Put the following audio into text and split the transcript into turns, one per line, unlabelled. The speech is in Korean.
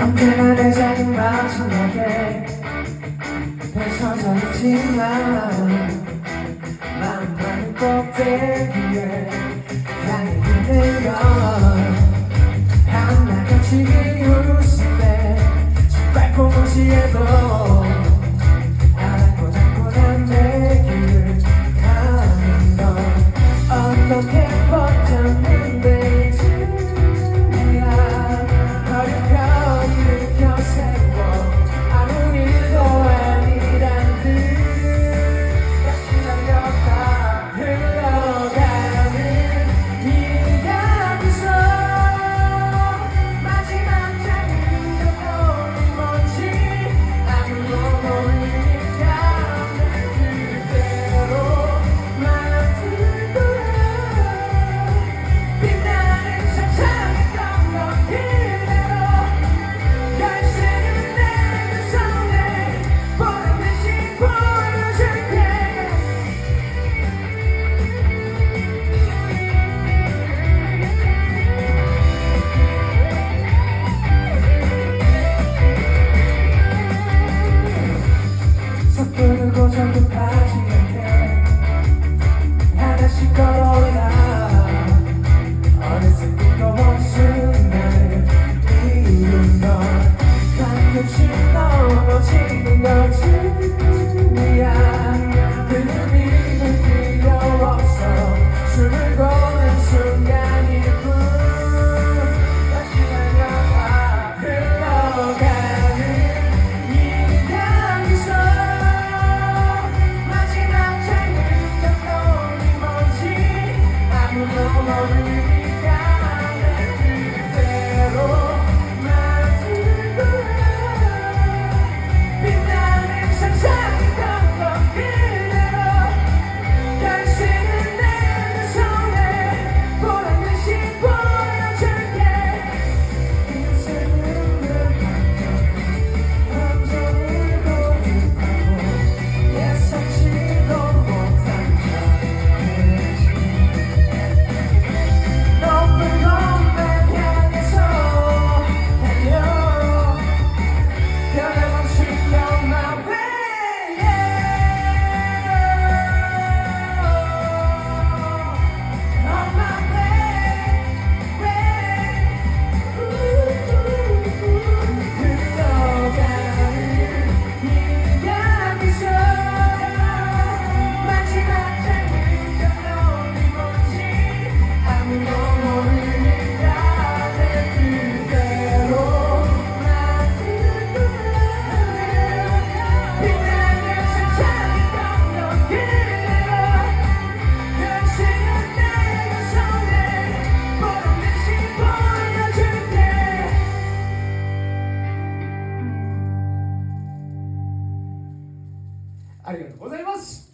언제나 내 자린 마지막에 펼쳐져 있지만 만판 꼭대기에 향해 있는 건 하나같이 웃을 때 시발 고무시에도 그는 이는 필요 없어. 술을 ありがとうございます。